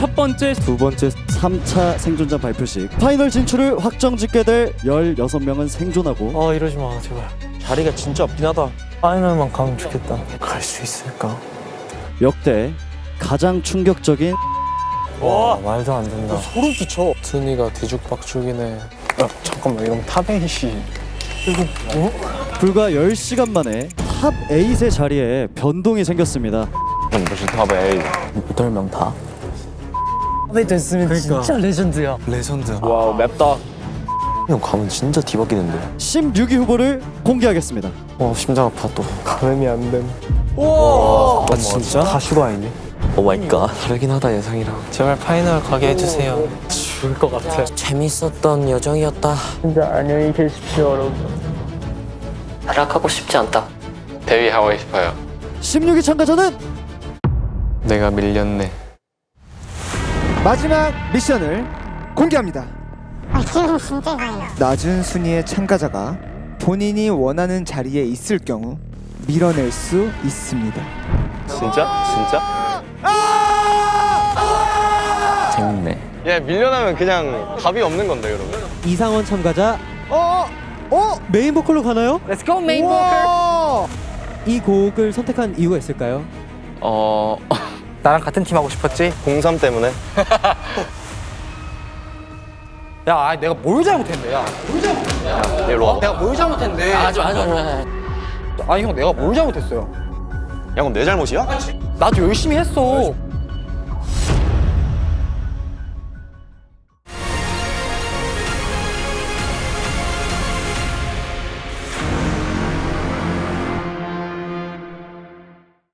첫 번째 두 번째 3차 생존자 발표식. 파이널 진출을 확정 짓게 될 16명은 생존하고. 아 이러지 마 제발. 자리가 진짜 없긴 하다. 파이널만 가면 좋겠다. 갈 수 있을까? 역대 가장 충격적인 와 말도 안 된다. 소름 끼쳐. 순이가 뒤죽박죽이네. 야 잠깐만 이러면 탑에이시 불과 10시간 만에 탑 8의 자리에 변동이 생겼습니다. 무슨 탑에 8명 다? 탑에 됐으면 진짜 레전드야. 레전드야. 와우 맵다. 형 가면 진짜 뒤바뀌는데. 16위 후보를 공개하겠습니다. 어 심장 아파 또. 가면이 안 됨. 와. 아, 진짜? 다슈가 아니네. 오 마이 갓. 다르긴 하다 예상이랑 제발 파이널 가게 해주세요. 죽을 것 같아. 재밌었던 여정이었다. 진짜 안녕히 계십시오 여러분. 나락하고 싶지 않다. 데뷔하고 싶어요. 16위 참가자는 내가 밀렸네 마지막 미션을 공개합니다. 낮은 순위의 참가자가 본인이 원하는 자리에 있을 경우 밀어낼 수 있습니다. 진짜? 진짜? 재밌네 얘 밀려나면 그냥 답이 없는 건데 그러면. 이상원 참가자 어? 어? 메인 보컬로 가나요? Let's go main 와! 이 곡을 선택한 이유가 있을까요? 어 나랑 같은 팀 하고 싶었지? 03 때문에. 야 아, 내가 뭘 잘못했는데 야 일로 와. 내가 뭘 잘못했는데 아주 아주 아주. 아니 형 내가 뭘 잘못했어요 야 그럼 내 잘못이야? 나도 열심히 했어